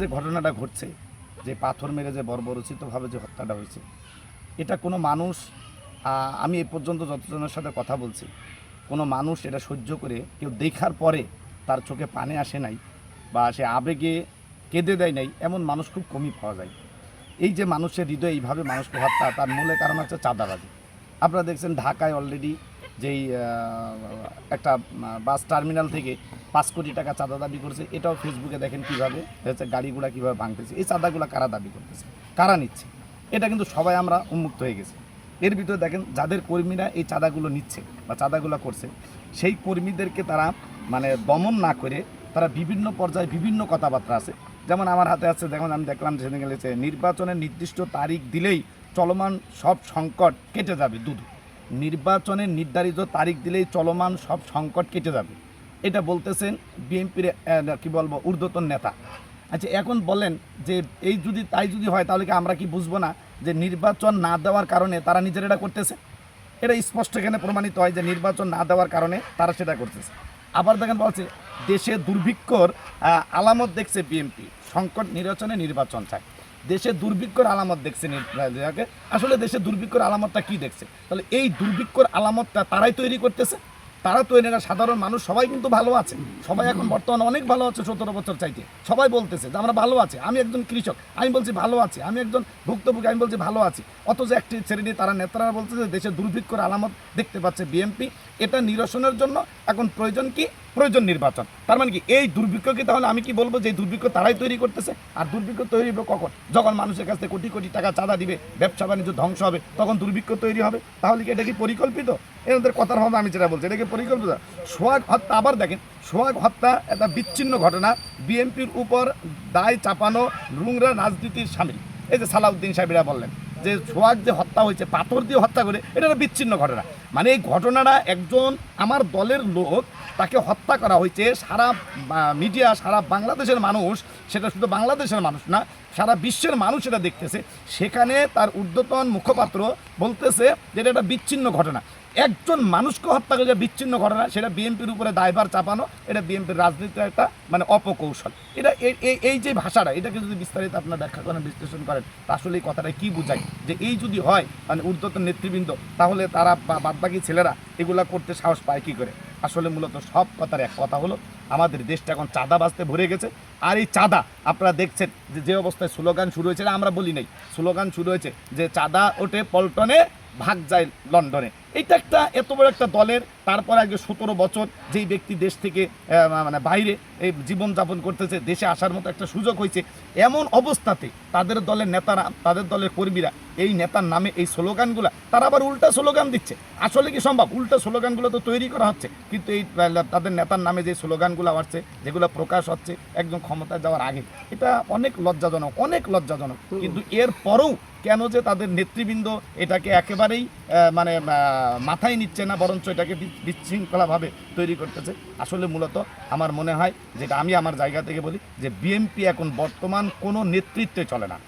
যে ঘটনাটা ঘটছে, যে পাথর মেরে যে বর্বরচিতভাবে যে হত্যাটা হয়েছে, এটা কোনো মানুষ আমি এ পর্যন্ত যতজনের সাথে কথা বলছি, কোনো মানুষ এটা সহ্য করে কেউ দেখার পরে তার চোখে পানে আসে নাই বা সে আবেগে কেঁদে দেয় নাই, এমন মানুষ খুব কমই পাওয়া যায়। এই যে মানুষের হৃদয় এইভাবে মানুষকে হত্যা, তার মূলে কারণ হচ্ছে চাঁদাবাজি। আপনারা দেখছেন ঢাকায় অলরেডি যেই একটা বাস টার্মিনাল থেকে পাঁচ কোটি টাকা চাঁদা দাবি করছে, এটাও ফেসবুকে দেখেন কীভাবে হচ্ছে গাড়িগুলা কীভাবে ভাঙতেছে, এই চাঁদাগুলো কারা দাবি করতেছে, কারা নিচ্ছে? এটা কিন্তু সবাই আমরা উন্মুক্ত হয়ে গেছি। এর ভিতরে দেখেন, যাদের কর্মীরা এই চাঁদাগুলো নিচ্ছে বা চাঁদাগুলো করছে, সেই কর্মীদেরকে তারা মানে দমন না করে তারা বিভিন্ন পর্যায়ে বিভিন্ন কথাবার্তা আছে। যেমন আমার হাতে আছে, যেমন আমি দেখলাম সেদিন গেলেছে, নির্বাচনের নির্দিষ্ট তারিখ দিলেই চলমান সব সংকট কেটে যাবে দুধ। নির্বাচনের নির্ধারিত তারিখ দিলেই চলমান সব সংকট কেটে যাবে। এটা বলতেছেন বিএনপির কি বলব, ঊর্ধ্বতন নেতা। আচ্ছা এখন বলেন যে এই যদি, তাই যদি হয়, তাহলে কি আমরা কি বুঝব না যে নির্বাচন না দেওয়ার কারণে তারা নিজের এটা করতেছে? এটা স্পষ্ট এখানে প্রমাণিত হয় যে নির্বাচন না দেওয়ার কারণে তারা সেটা করতেছে। আবার দেখেন বলছে, দেশে দুর্ভিক্ষর আলামত দেখছে বিএনপি। সংকট নির্বাচনে নির্বাচন চায়। দেশে দুর্ভিক্ষর আলামত দেখছে নির- যাকে আসলে দেশে দুর্ভিক্ষর আলামতটা কি দেখছে তাহলে এই দুর্ভিক্ষর আলামতটা তারাই তৈরি করতেছে। তারা তৈরি না সাধারণ মানুষ, সবাই কিন্তু ভালো আছে। সবাই এখন বর্তমানে অনেক ভালো আছে সতেরো বছর চাইতে। সবাই বলতেছে যে আমরা ভালো আছি, আমি একজন কৃষক, আমি বলছি ভালো আছি, আমি একজন ভুক্তভোগী, আমি বলছি ভালো আছি। অথচ একটি শ্রেণি তারা নেতারা বলতেছে দেশে দুর্ভিক্ষর আলামত দেখতে পাচ্ছে বিএনপি। এটা নিরসনের জন্য এখন প্রয়োজন কি? প্রয়োজন নির্বাচন। তার মানে কি, এই দুর্ভিক্ষকে তাহলে আমি কি বলব যে দুর্ভিক্ষ তারাই তৈরি করতেছে? আর দুর্ভিক্ষ তৈরি হবে কখন? যখন মানুষের কাছ থেকে কোটি কোটি টাকা চাঁদা দিবে, ব্যবসা বাণিজ্য ধ্বংস হবে, তখন দুর্ভিক্ষ তৈরি হবে। তাহলে কি এটা কি পরিকল্পিত? এদের কথার ভাবে আমি যেটা বলছি, এটা কি পরিকল্পিত? সোহাগ হত্যা, আবার দেখেন, সোহাগ হত্যা একটা বিচ্ছিন্ন ঘটনা। বিএনপির উপর দায় চাপানো নোংরা রাজনীতির সামিল। এই যে সালাউদ্দিন সাহেবেরা বললেন যে সোহাগ যে হত্যা হয়েছে, পাথর দিয়ে হত্যা করে, এটা একটা বিচ্ছিন্ন ঘটনা। মানে এই ঘটনাটা একজন আমার দলের লোক তাকে হত্যা করা হয়েছে। সারা মিডিয়া সারা বাংলাদেশের মানুষ, সেটা শুধু বাংলাদেশের মানুষ না, সারা বিশ্বের মানুষ এটা দেখতেছে। সেখানে তার ঊর্ধ্বতন মুখপাত্র বলতেছে যে এটা একটা বিচ্ছিন্ন ঘটনা। একজন মানুষকে হত্যা করে যে বিচ্ছিন্ন ঘটনা, সেটা বিএনপির উপরে দায়ভার চাপানো, এটা বিএনপির রাজনীতির একটা মানে অপকৌশল। এটা এই- এই যে ভাষাটা, এটাকে যদি বিস্তারিত আপনার ব্যাখ্যা করেন, বিশ্লেষণ করেন আসলে এই কথাটা কি বোঝায়? যে এই যদি হয় মানে ঊর্ধ্বতন নেতৃবৃন্দ, তাহলে তারা বাদবাকি ছেলেরা এগুলা করতে সাহস পায় কি করে? আসলে মূলত সব কথার এক কথা হলো, আমাদের দেশটা এখন চাঁদা বাজতে ভরে গেছে। আর এই চাঁদা, আপনারা দেখছেন যে যে অবস্থায় স্লোগান শুরু হয়েছে আমরা বলি নাই। স্লোগান শুরু হয়েছে যে, চাঁদা ওঠে পল্টনে, ভাগ যায় লন্ডনে। এইটা একটা এত বড় একটা দলের, তারপর আগে সতেরো বছর যেই ব্যক্তি দেশ থেকে মানে বাইরে, এই জীবনযাপন করতেছে, দেশে আসার মতো একটা সুযোগ হয়েছে, এমন অবস্থাতে তাদের দলের নেতারা, তাদের দলের কর্মীরা, এই নেতার নামে এই স্লোগানগুলো, তারা আবার উল্টা স্লোগান দিচ্ছে। আসলে কি সম্ভব? উল্টা স্লোগানগুলো তো তৈরি করা হচ্ছে। কিন্তু এই তাদের নেতার নামে যে স্লোগানগুলো আসছে যেগুলো প্রকাশ হচ্ছে একদম ক্ষমতায় যাওয়ার আগে, এটা অনেক লজ্জাজনক অনেক লজ্জাজনক। কিন্তু এর পরেও কেন যে তাদের নেতৃবৃন্দ এটাকে একেবারেই মানে মাথায় নিচ্ছে না, বরঞ্চ এটাকে বিশৃঙ্খলাভাবে তৈরি করতেছে। আসলে মূলত আমার মনে হয়, যেটা আমি আমার জায়গা থেকে বলি, যে বিএনপি এখন বর্তমান কোনো নেতৃত্বে চলে না।